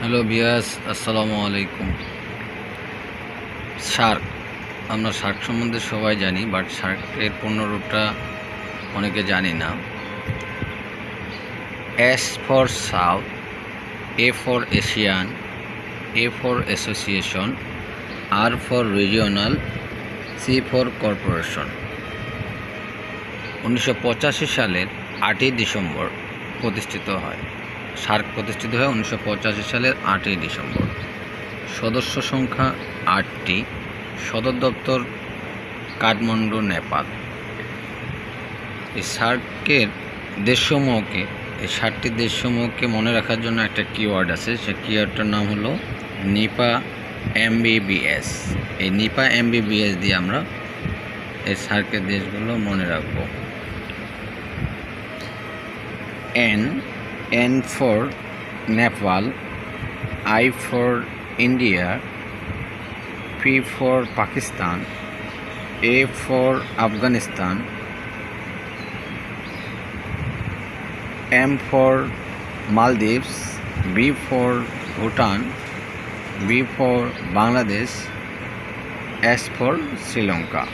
Hello বিয়াস আসসালামু আলাইকুম Shark আমরা শার্ক সম্বন্ধে সবাই জানি বাট শার্কের পূর্ণরূপটা অনেকে জানি না S for south A for Asian A for association R for regional C for corporation উনিশশো সালের আটই ডিসেম্বর প্রতিষ্ঠিত হয় সার্ক প্রতিষ্ঠিত হয় উনিশশো সালের আটই ডিসেম্বর সদস্য সংখ্যা আটটি সদর দপ্তর কাঠমান্ডু নেপাল এই সার্কের দেশসমূহকে এই ষাটটি দেশসমূহকে মনে রাখার জন্য একটা কিওয়ার্ড আছে সে কিওয়ার্ডটার নাম হলো নিপা এমবিবিএস এই নিপা এমবিবিএস দিয়ে আমরা এই সার্কের দেশগুলো মনে রাখব N N for Nepal, I for India, P for Pakistan, A for Afghanistan, M for Maldives, B for Bhutan, B for Bangladesh, S for Sri Lanka.